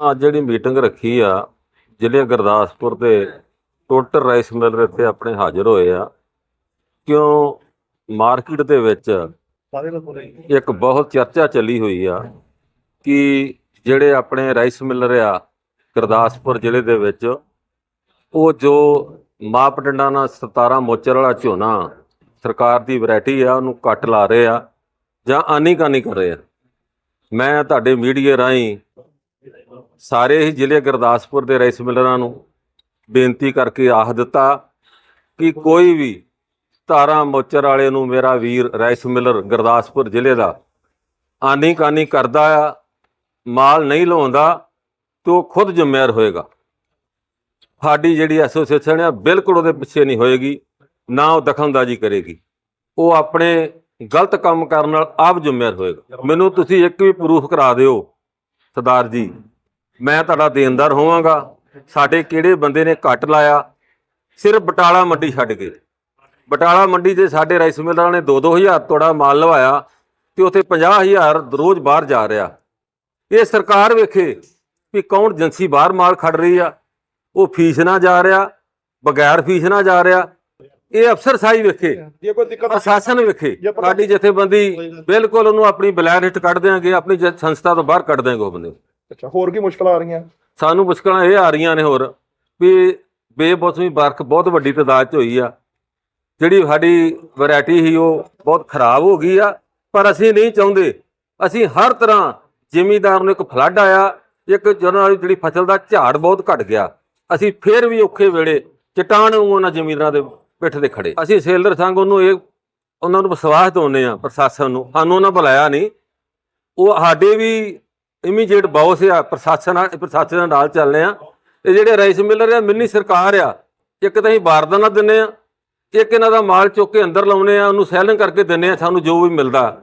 ਅੱਜ ਜਿਹੜੀ ਮੀਟਿੰਗ ਰੱਖੀ ਆ, ਜ਼ਿਲ੍ਹੇ ਗੁਰਦਾਸਪੁਰ ਦੇ ਟੋਟਲ ਰਾਈਸ ਮਿਲਰ ਇੱਥੇ ਆਪਣੇ ਹਾਜ਼ਰ ਹੋਏ ਆ। ਕਿਉਂ? ਮਾਰਕੀਟ ਦੇ ਵਿੱਚ ਇੱਕ ਬਹੁਤ ਚਰਚਾ ਚੱਲੀ ਹੋਈ ਆ ਕਿ ਜਿਹੜੇ ਆਪਣੇ ਰਾਈਸ ਮਿਲਰ ਆ ਗੁਰਦਾਸਪੁਰ ਜ਼ਿਲ੍ਹੇ ਦੇ ਵਿੱਚ, ਉਹ ਜੋ ਮਾਪਦੰਡਾਂ ਨਾਲ 17 ਮੋਚਰ ਵਾਲਾ ਝੋਨਾ ਸਰਕਾਰ ਦੀ ਵੈਰਾਈਟੀ ਆ, ਉਹਨੂੰ ਕੱਟ ਲਾ ਰਹੇ ਆ ਜਾਂ ਆਨੀ ਕਾਨੀ ਕਰ ਰਹੇ ਆ। ਮੈਂ ਤੁਹਾਡੇ ਮੀਡੀਆ ਰਾਹੀਂ ਸਾਰੇ ਹੀ ਜ਼ਿਲ੍ਹੇ ਗੁਰਦਾਸਪੁਰ ਦੇ ਰਾਈਸ ਮਿਲਰਾਂ ਨੂੰ ਬੇਨਤੀ ਕਰਕੇ ਆਖ ਦਿੱਤਾ ਕਿ ਕੋਈ ਵੀ ਧਾਰਾ ਮੋਚਰ ਵਾਲੇ ਨੂੰ ਮੇਰਾ ਵੀਰ ਰਾਈਸ ਮਿਲਰ ਗੁਰਦਾਸਪੁਰ ਜ਼ਿਲ੍ਹੇ ਦਾ ਆਨੀ ਕਾਨੀ ਕਰਦਾ ਆ, ਮਾਲ ਨਹੀਂ ਲਾਉਂਦਾ ਤੇ ਉਹ ਖੁਦ ਜ਼ਿੰਮੇਵਾਰ ਹੋਏਗਾ। ਸਾਡੀ ਜਿਹੜੀ ਐਸੋਸੀਏਸ਼ਨ ਆ, ਬਿਲਕੁਲ ਉਹਦੇ ਪਿੱਛੇ ਨਹੀਂ ਹੋਏਗੀ, ਨਾ ਉਹ ਦਖਲਅੰਦਾਜ਼ੀ ਕਰੇਗੀ। ਉਹ ਆਪਣੇ ਗਲਤ ਕੰਮ ਕਰਨ ਨਾਲ ਆਪ ਜ਼ਿੰਮੇਵਾਰ ਹੋਏਗਾ। ਮੈਨੂੰ ਤੁਸੀਂ ਇੱਕ ਵੀ ਪ੍ਰੂਫ ਕਰਾ ਦਿਓ ਸਰਦਾਰ ਜੀ, ਮੈਂ ਤੁਹਾਡਾ ਦੇਣਦਾਰ ਹੋਵਾਂਗਾ। ਸਾਡੇ ਕਿਹੜੇ ਬੰਦੇ ਨੇ ਕੱਟ ਲਾਇਆ? ਸਿਰਫ ਬਟਾਲਾ ਮੰਡੀ ਛੱਡ ਕੇ। ਬਟਾਲਾ ਮੰਡੀ ਦੇ ਸਾਡੇ ਰਾਈਸ ਮਿਲਰਾਂ ਨੇ 2-2000 ਤੋੜਾ ਮਾਲ ਲਵਾਇਆ ਤੇ ਉੱਥੇ 50000 ਰੋਜ਼ ਬਾਹਰ ਜਾ ਰਿਹਾ। ਇਹ ਸਰਕਾਰ ਵੇਖੇ ਵੀ ਕੌਣ ਏਜੰਸੀ ਬਾਹਰ ਮਾਲ ਖੜ ਰਹੀ ਆ। ਉਹ ਫੀਸ ਨਾ ਜਾ ਰਿਹਾ, ਬਗੈਰ ਫੀਸ ਨਾ ਜਾ ਰਿਹਾ। ਇਹ ਅਫਸਰ ਸਾਈ ਵੇਖੇ। ਜੇ ਕੋਈ ਦਿੱਕਤ ਪ੍ਰਸ਼ਾਸਨ ਵੇਖੇ। ਸਾਡੀ ਜਥੇਬੰਦੀ ਬਿਲਕੁਲ ਉਹਨੂੰ ਆਪਣੀ ਬਲੈਕ ਲਿਸਟ ਕੱਢ ਦਿਆਂਗੇ ਆਪਣੀ ਸੰਸਥਾ ਤੋਂ ਬਾਹਰ ਕੱਢ ਦਿਆਂਗੇ ਉਹ ਬੰਦੇ। ਅੱਛਾ ਹੋਰ ਕੀ ਮੁਸ਼ਕਲਾਂ ਆ ਰਹੀਆਂ? ਸਾਨੂੰ ਮੁਸ਼ਕਲਾਂ ਇਹ ਆ ਰਹੀਆਂ ਨੇ ਹੋਰ ਵੀ ਬੇਮੌਸਮੀ ਬਰਖ ਬਹੁਤ ਵੱਡੀ ਤਾਦਾਦ 'ਚ ਹੋਈ ਆ। ਜਿਹੜੀ ਸਾਡੀ ਵੈਰਾਈਟੀ ਸੀ ਉਹ ਬਹੁਤ ਖਰਾਬ ਹੋ ਗਈ ਆ। ਪਰ ਅਸੀਂ ਨਹੀਂ ਚਾਹੁੰਦੇ। ਅਸੀਂ ਹਰ ਤਰ੍ਹਾਂ ਜ਼ਿਮੀਦਾਰ ਨੂੰ ਇੱਕ ਫਲੱਡ ਆਇਆ ਇੱਕ ਜਦੋਂ ਜਿਹੜੀ ਫਸਲ ਦਾ ਝਾੜ ਬਹੁਤ ਘਟ ਗਿਆ। ਅਸੀਂ ਫੇਰ ਵੀ ਔਖੇ ਵੇਲੇ ਚਟਾਨ ਵਾਂਗੂ ਉਹਨਾਂ ਜ਼ਿਮੀਦਾਰਾਂ ਦੇ ਪਿੱਠ ਤੇ ਖੜੇ। ਅਸੀਂ ਸੇਲਰ ਸੰਘ ਉਹਨੂੰ ਇਹ ਉਹਨਾਂ ਨੂੰ ਵਿਸ਼ਵਾਸ ਦਿਵਾਉਂਦੇ ਆ ਪ੍ਰਸ਼ਾਸਨ ਨੂੰ। ਸਾਨੂੰ ਉਹਨਾਂ ਬੁਲਾਇਆ ਨਹੀਂ। ਉਹ ਸਾਡੇ ਵੀ ਇਮੀਡੀਏਟ ਬੌਸ ਆ, ਪ੍ਰਸ਼ਾਸਨ ਪ੍ਰਸ਼ਾਸਨ ਨਾਲ ਚੱਲਦੇ ਆ ਇਹ ਜਿਹੜੇ ਰਾਈਸ ਮਿਲਰ ਆ, ਮਿੰਨੀ ਸਰਕਾਰ ਆ, ਇੱਕ ਤਾਂ ਅਸੀਂ ਵਾਰਦਾਨਾ ਦਿੰਨੇ ਆ ਇੱਕ ਇਹਨਾਂ ਦਾ ਮਾਲ ਚੁੱਕ ਕੇ ਅੰਦਰ ਲਾਉਨੇ ਆ ਉਹਨੂੰ ਸੈਲਿੰਗ ਕਰਕੇ ਦਿੰਨੇ ਆ ਸਾਨੂੰ ਜੋ ਵੀ ਮਿਲਦਾ,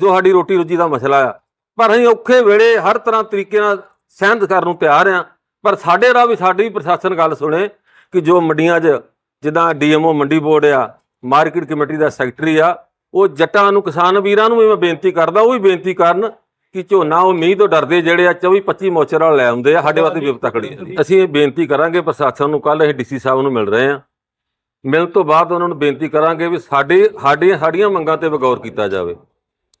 ਜੋ ਸਾਡੀ ਰੋਟੀ ਰੋਜੀ ਦਾ ਮਸਲਾ ਆ। ਪਰ ਅਸੀਂ ਔਖੇ ਵੇਲੇ ਹਰ ਤਰ੍ਹਾਂ ਤਰੀਕੇ ਨਾਲ ਸਹਿਮਤ ਕਰਨ ਨੂੰ ਤਿਆਰ ਆ ਪਰ ਸਾਡੇ ਰਾਹ ਵੀ ਸਾਡੀ ਵੀ ਪ੍ਰਸ਼ਾਸਨ ਗੱਲ ਸੁਣੇ ਕਿ ਜੋ ਮੰਡੀਆਂ 'ਚ ਜਿੱਦਾਂ ਡੀਐਮਓ ਮੰਡੀ ਬੋਰਡ ਆ ਮਾਰਕੀਟ ਕਮੇਟੀ ਦਾ ਸੈਕਟਰੀ ਆ ਉਹ ਜੱਟਾਂ ਨੂੰ ਕਿਸਾਨ ਵੀਰਾਂ ਨੂੰ ਵੀ ਮੈਂ ਬੇਨਤੀ ਕਰਦਾ ਉਹ ਵੀ ਬੇਨਤੀ ਕਰਨ ਕਿ ਝੋਨਾ ਉਹ ਮੀਂਹ ਤੋਂ ਡਰਦੇ ਜਿਹੜੇ ਆ 24 25 ਮੋਚਰ ਵਾਲ ਲੈ ਆਉਂਦੇ ਆ ਸਾਡੇ ਵਾਸਤੇ ਵਿਪਤਾ ਖੜੀ। ਅਸੀਂ ਇਹ ਬੇਨਤੀ ਕਰਾਂਗੇ ਪ੍ਰਸ਼ਾਸਨ ਨੂੰ ਕੱਲ ਅਸੀਂ ਡੀਸੀ ਸਾਹਿਬ ਨੂੰ ਮਿਲ ਰਹੇ ਆ। ਮਿਲਣ ਤੋਂ ਬਾਅਦ ਉਹਨਾਂ ਨੂੰ ਬੇਨਤੀ ਕਰਾਂਗੇ ਵੀ ਸਾਡੇ ਸਾਡੀਆਂ ਸਾਡੀਆਂ ਮੰਗਾਂ ਤੇ ਗੌਰ ਕੀਤਾ ਜਾਵੇ।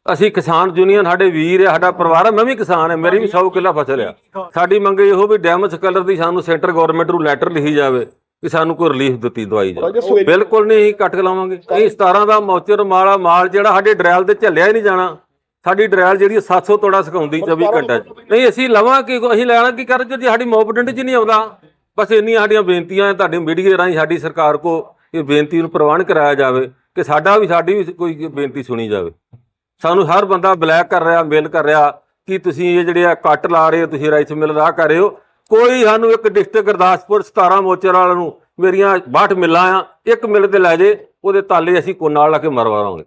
ਅਸੀਂ ਕਿਸਾਨ ਯੂਨੀਅਨ ਸਾਡੇ ਵੀਰ ਆ ਸਾਡਾ ਪਰਿਵਾਰ ਆ ਮੈਂ ਵੀ ਕਿਸਾਨ ਆ ਮੇਰੀ ਵੀ 100 ਕਿੱਲਾ ਫਸਲ ਆ। ਸਾਡੀ ਮੰਗ ਇਹੋ ਵੀ ਡੈਮੇਜ ਕਲਰ ਦੀ ਸਾਨੂੰ ਸੈਂਟਰ ਗਵਰਨਮੈਂਟ ਨੂੰ ਲੈਟਰ ਲਿਖੀ ਜਾਵੇ। ਕਿ ਸਾਨੂੰ ਕੋਈ ਰਿਲੀਫ ਦਿੱਤੀ ਦਵਾਈ ਸਵੇਰੇ ਬਿਲਕੁਲ ਨਹੀਂ ਅਸੀਂ ਕੱਟ ਲਾਵਾਂਗੇ। ਅਸੀਂ 17 ਦਾ ਮੌਚਰ ਮਾਲਾ ਮਾਲ ਜਿਹੜਾ ਸਾਡੇ ਡਰੈਲ ਤੇ ਝੱਲਿਆ ਹੀ ਨਹੀਂ ਜਾਣਾ। ਸਾਡੀ ਡਰੈਲ ਜਿਹੜੀ 700 ਤੋੜਾ ਸਿਖਾਉਂਦੀ 24 ਘੰਟੇ 'ਚ। ਨਹੀਂ ਅਸੀਂ ਲਵਾਂਗੇ ਅਸੀਂ ਲੈਣਾ ਕੀ ਕਰ ਜੇ ਸਾਡੀ ਮੌਪਡੈਂਟ 'ਚ ਨਹੀਂ ਆਉਂਦਾ। ਬਸ ਇੰਨੀਆਂ ਸਾਡੀਆਂ ਬੇਨਤੀਆਂ ਹੈ ਤੁਹਾਡੇ ਮੀਡੀਆ ਰਾਹੀਂ ਸਾਡੀ ਸਰਕਾਰ ਕੋ ਇਹ ਬੇਨਤੀ ਨੂੰ ਪ੍ਰਵਾਨ ਕਰਾਇਆ ਜਾਵੇ ਕਿ ਸਾਡਾ ਵੀ ਸਾਡੀ ਵੀ ਕੋਈ ਬੇਨਤੀ ਸੁਣੀ ਜਾਵੇ। ਸਾਨੂੰ ਹਰ ਬੰਦਾ ਬਲੈਕ ਕਰ ਰਿਹਾ ਮੇਲ ਕਰ ਰਿਹਾ ਕਿ ਤੁਸੀਂ ਇਹ ਜਿਹੜੇ ਆ ਕੱਟ ਲਾ ਰਹੇ ਹੋ ਤੁਸੀਂ ਰਾਈਸ ਮਿਲ ਰਾਹ ਕਰ ਰਹੇ ਹੋ। ਕੋਈ ਸਾਨੂੰ ਇੱਕ ਡਿਸਟ੍ਰਿਕਟ ਗੁਰਦਾਸਪੁਰ 17 ਮੋਚਰ ਵਾਲਿਆਂ ਨੂੰ ਮੇਰੀਆਂ 62 ਮਿੱਲਾਂ ਆ, ਇੱਕ ਮਿਲ ਤੇ ਲੈ ਜੇ, ਉਹਦੇ ਤਾਲੇ ਅਸੀਂ ਕੋਨਾ ਲਾ ਕੇ ਮਰਵਾਵਾਂਗੇ